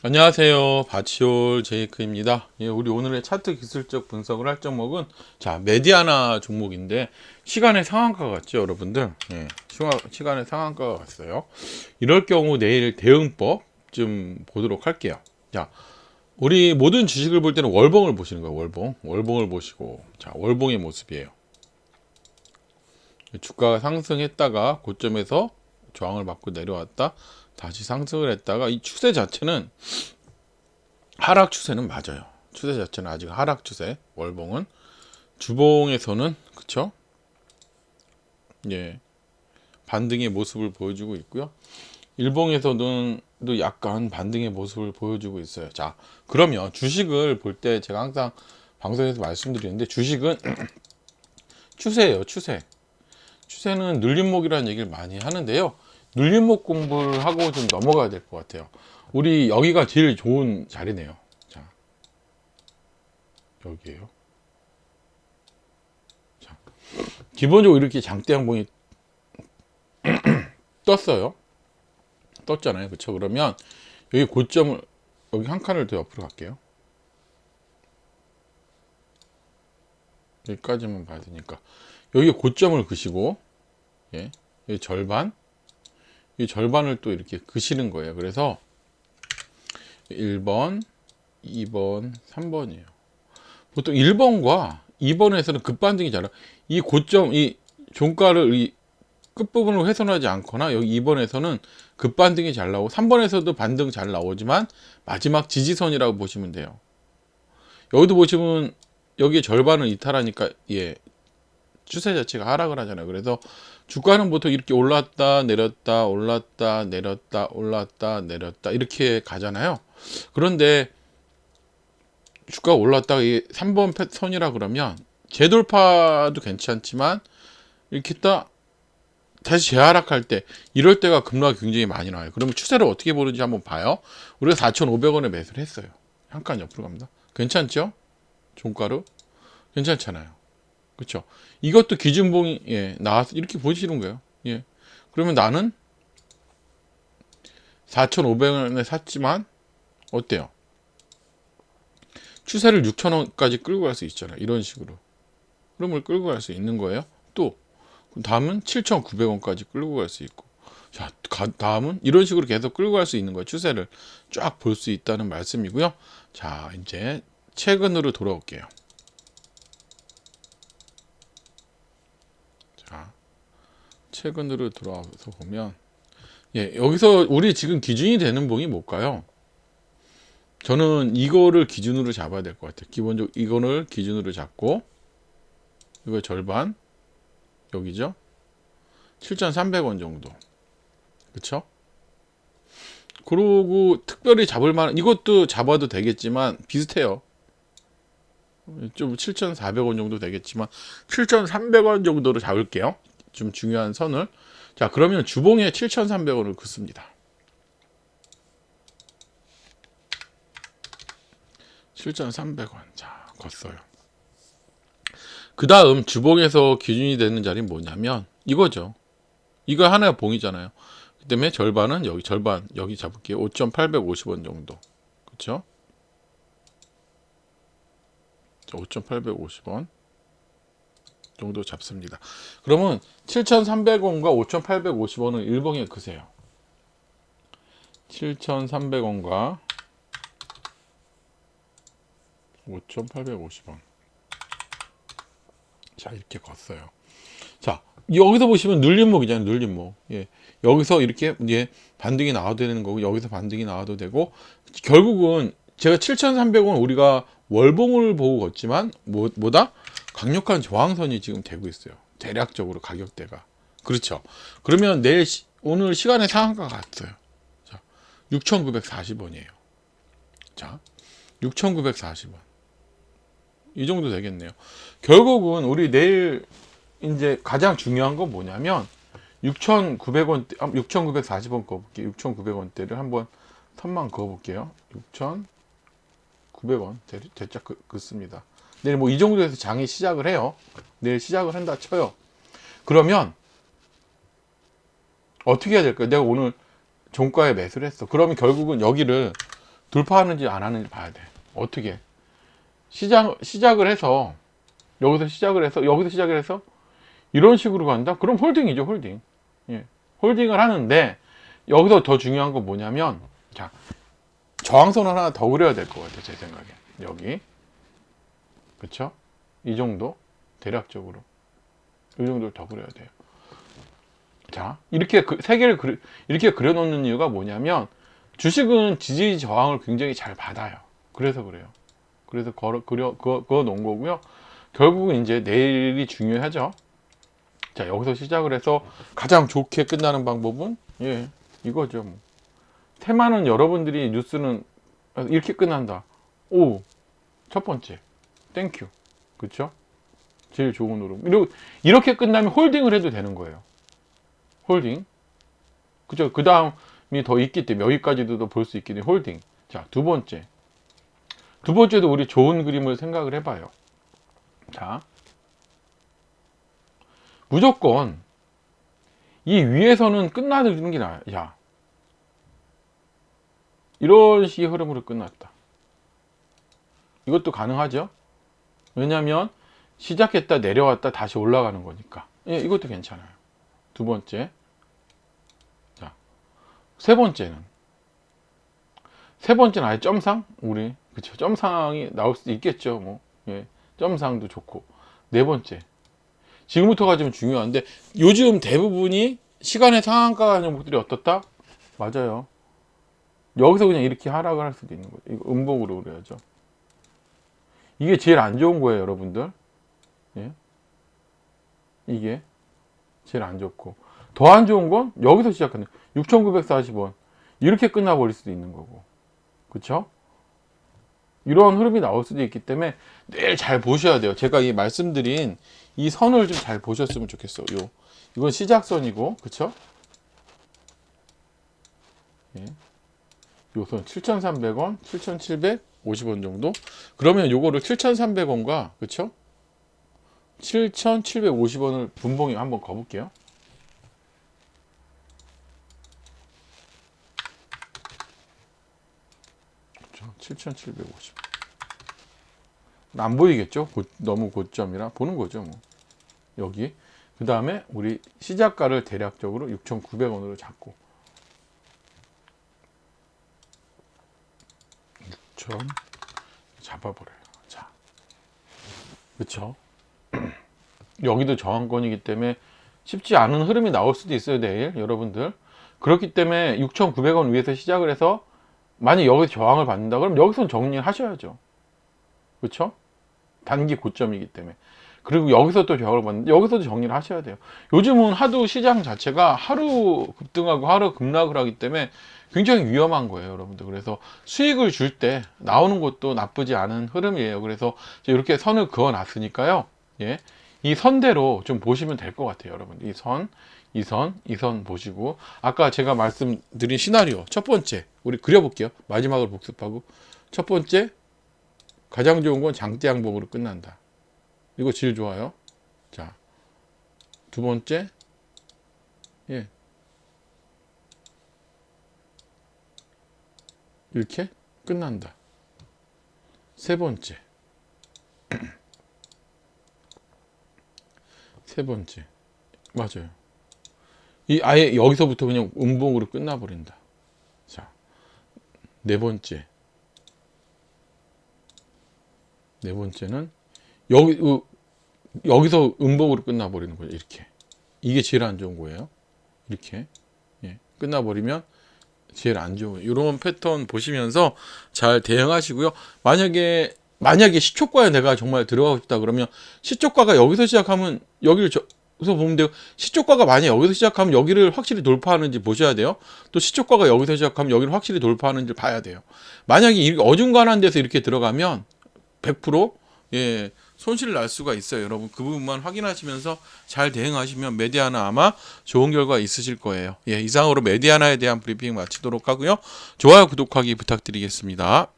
안녕하세요. 바치올 제이크입니다. 예, 우리 오늘의 차트 기술적 분석을 할 종목은 자 메디아나 종목인데 시간의 상한가 같죠, 여러분들? 예, 시간의 상한가가 같어요. 이럴 경우 내일 대응법 좀 보도록 할게요. 자, 우리 모든 주식을 볼 때는 월봉을 보시는 거예요. 월봉, 월봉을 보시고 자 월봉의 모습이에요. 주가가 상승했다가 고점에서 저항을 받고 내려왔다. 다시 상승을 했다가 이 추세 자체는 하락 추세는 맞아요. 추세 자체는 아직 하락 추세. 월봉은 주봉에서는 그쵸? 예. 반등의 모습을 보여주고 있고요. 일봉에서는 또 약간 반등의 모습을 보여주고 있어요. 자, 그러면 주식을 볼 때 제가 항상 방송에서 말씀드리는데 주식은 추세예요, 추세. 추세는 눌림목이라는 얘기를 많이 하는데요. 눌림목 공부를 하고 좀 넘어가야 될 것 같아요. 우리 여기가 제일 좋은 자리네요. 자, 여기에요. 자, 기본적으로 이렇게 장대 양봉이 떴어요. 떴잖아요. 그쵸? 그러면 여기 고점을 여기 한 칸을 더 옆으로 갈게요. 여기까지만 봐야 되니까 여기 고점을 그시고 예, 절반 이 절반을 또 이렇게 그시는 거예요. 그래서 1번, 2번, 3번이에요. 보통 1번과 2번에서는 급반등이 잘 나. 이 고점, 이 종가를 이 끝부분으로 훼손하지 않거나 여기 2번에서는 급반등이 잘 나오고 3번에서도 반등 잘 나오지만 마지막 지지선이라고 보시면 돼요. 여기도 보시면 여기 절반을 이탈하니까 예 추세 자체가 하락을 하잖아요. 그래서 주가는 보통 이렇게 올랐다 내렸다 올랐다 내렸다 올랐다 내렸다 이렇게 가잖아요. 그런데 주가 올랐다가 이 3번 선이라 그러면 재돌파도 괜찮지만 이렇게 딱 다시 재하락할 때 이럴 때가 급락이 굉장히 많이 나와요. 그러면 추세를 어떻게 보는지 한번 봐요. 우리가 4,500원에 매수를 했어요. 한칸 옆으로 갑니다. 괜찮죠? 종가로 괜찮잖아요. 그렇죠? 이것도 기준봉이 예, 나와서 이렇게 보시는 거예요. 예. 그러면 나는 4,500원에 샀지만 어때요? 추세를 6,000원까지 끌고 갈 수 있잖아요. 이런 식으로. 흐름을 끌고 갈 수 있는 거예요. 또 다음은 7,900원까지 끌고 갈 수 있고 자, 다음은 이런 식으로 계속 끌고 갈 수 있는 거예요. 추세를 쫙 볼 수 있다는 말씀이고요. 자, 이제 최근으로 돌아올게요. 최근으로 돌아와서 보면 예, 여기서 우리 지금 기준이 되는 봉이 뭘까요? 저는 이거를 기준으로 잡아야 될 것 같아요. 기본적으로 이거를 기준으로 잡고 이거 절반 여기죠? 7,300원 정도. 그쵸? 그러고 특별히 잡을 만한 이것도 잡아도 되겠지만 비슷해요. 좀 7,400원 정도 되겠지만 7,300원 정도로 잡을게요. 좀 중요한 선을. 자, 그러면 주봉에 7,300원을 긋습니다. 7,300원. 자, 걷어요. 그 다음 주봉에서 기준이 되는 자리는 뭐냐면 이거죠. 이거 하나가 봉이잖아요. 그 때문에 절반은 여기 절반 여기 잡을게요. 5,850원 정도. 그렇죠? 5,850원 정도 잡습니다. 그러면 7,300원과 5,850원은 일봉에 크세요. 7,300원과 5,850원. 자, 이렇게 걷어요. 자, 여기서 보시면 눌림목이잖아요. 눌림목. 예. 여기서 이렇게 예, 반등이 나와도 되는 거고, 여기서 반등이 나와도 되고, 결국은 제가 7,300원 우리가 월봉을 보고 걷지만 뭐, 뭐다? 강력한 저항선이 지금 되고 있어요. 대략적으로 가격대가. 그렇죠. 그러면 내일 시, 오늘 시간의 상한가 같아요. 자, 6,940원이에요. 자, 6,940원. 이 정도 되겠네요. 결국은 우리 내일 이제 가장 중요한 건 뭐냐면 6,900원, 6,940원 거볼게요. 6,900원대를 한번 선만 그어볼게요. 6,900원 대짝 긋습니다. 내일 뭐 이 정도에서 장이 시작을 해요. 내일 시작을 한다 쳐요. 그러면 어떻게 해야 될까요? 내가 오늘 종가에 매수를 했어. 그러면 결국은 여기를 돌파하는지 안 하는지 봐야 돼. 어떻게? 시작 시작을 해서 여기서 시작을 해서 여기서 시작을 해서 이런 식으로 간다? 그럼 홀딩이죠, 홀딩. 예. 홀딩을 하는데 여기서 더 중요한 건 뭐냐면 자 저항선 하나 더 그려야 될 것 같아요, 제 생각에. 여기. 그쵸? 이 정도? 대략적으로. 이 정도를 더 그려야 돼요. 자, 이렇게 그, 세 개를 그리, 이렇게 그려놓는 이유가 뭐냐면 주식은 지지 저항을 굉장히 잘 받아요. 그래서 그래요. 그래서 걸어, 그려, 그어, 그어 놓은 거고요. 결국은 이제 내일이 중요하죠. 자, 여기서 시작을 해서 가장 좋게 끝나는 방법은, 예, 이거죠. 뭐. 테마는 여러분들이 뉴스는 이렇게 끝난다. 오, 첫 번째. 땡큐. 그쵸? 제일 좋은. 이렇게, 이렇게 끝나면 홀딩을 해도 되는 거예요. 홀딩. 그죠? 그 다음이 더 있기 때문에 여기까지도 볼 수 있기 때문에 홀딩. 자, 두 번째. 두 번째도 우리 좋은 그림을 생각을 해봐요. 자. 무조건 이 위에서는 끝나는 게 나아요. 야. 이런 식의 흐름으로 끝났다. 이것도 가능하죠? 왜냐면 시작했다 내려왔다 다시 올라가는 거니까. 예, 이것도 괜찮아요. 두 번째. 자. 세 번째는 세 번째는 아예 점상? 우리 그쵸 점상이 나올 수도 있겠죠. 뭐. 예. 점상도 좋고. 네 번째. 지금부터가 좀 중요한데 요즘 대부분이 시간의 상한가 종목들이 어떻다? 맞아요. 여기서 그냥 이렇게 하락을 할 수도 있는 거죠. 이거 음봉으로 그래야죠. 이게 제일 안 좋은 거예요, 여러분들. 예? 이게 제일 안 좋고 더 안 좋은 건 여기서 시작하는 6,940원 이렇게 끝나버릴 수도 있는 거고 그쵸? 이런 흐름이 나올 수도 있기 때문에 내일 잘 보셔야 돼요. 제가 이 말씀드린 이 선을 좀 잘 보셨으면 좋겠어요. 요 이건 시작선이고 그쵸? 예. 요선 7,300원, 7,750원 정도. 그러면 요거를 7,300원과 그쵸? 7,750원을 분봉이 한번. 그렇죠. 7,750. 안 보이겠죠? 고, 너무 고점이라 보는 거죠, 뭐. 여기. 그 다음에 우리 시작가를 대략적으로 6,900원으로 잡고 6,000 잡아버려요. 자. 그쵸? 여기도 저항권이기 때문에 쉽지 않은 흐름이 나올 수도 있어요 내일 여러분들 그렇기 때문에 6,900원 위에서 시작을 해서 만약 여기서 저항을 받는다 그럼 여기서 정리를 하셔야죠 그렇죠 단기 고점이기 때문에 그리고 여기서 또 저항을 받는데 여기서도 정리를 하셔야 돼요 요즘은 하도 시장 자체가 하루 급등하고 하루 급락을 하기 때문에 굉장히 위험한 거예요 여러분들 그래서 수익을 줄 때 나오는 것도 나쁘지 않은 흐름이에요 그래서 이렇게 선을 그어 놨으니까요 예. 이 선대로 좀 보시면 될 것 같아요, 여러분. 이 선, 이 선, 이 선 보시고 아까 제가 말씀드린 시나리오 첫 번째 우리 그려볼게요. 마지막으로 복습하고 첫 번째 가장 좋은 건 장대 양봉으로 끝난다. 이거 제일 좋아요. 자, 두 번째 예 이렇게 끝난다. 세 번째 세 번째. 맞아요. 이 아예 여기서부터 그냥 음봉으로 끝나버린다. 자, 네 번째. 네 번째는 여기 어, 여기서 음봉으로 끝나버리는 거예요. 이렇게. 이게 제일 안 좋은 거예요. 이렇게. 예, 끝나버리면 제일 안 좋은. 이런 패턴 보시면서 잘 대응하시고요. 만약에 만약에 시초가에 내가 정말 들어가고 싶다 그러면 시초가가 여기서 시작하면 여기를 저기서 보면 돼요. 시초가가 만약 여기서 시작하면 여기를 확실히 돌파하는지 보셔야 돼요. 또 시초가가 여기서 시작하면 여기를 확실히 돌파하는지 봐야 돼요. 만약에 어중간한 데서 이렇게 들어가면 100% 예, 손실을 날 수가 있어요. 여러분 그 부분만 확인하시면서 잘 대응하시면 메디아나 아마 좋은 결과 있으실 거예요. 예, 이상으로 메디아나에 대한 브리핑 마치도록 하고요. 좋아요, 구독하기 부탁드리겠습니다.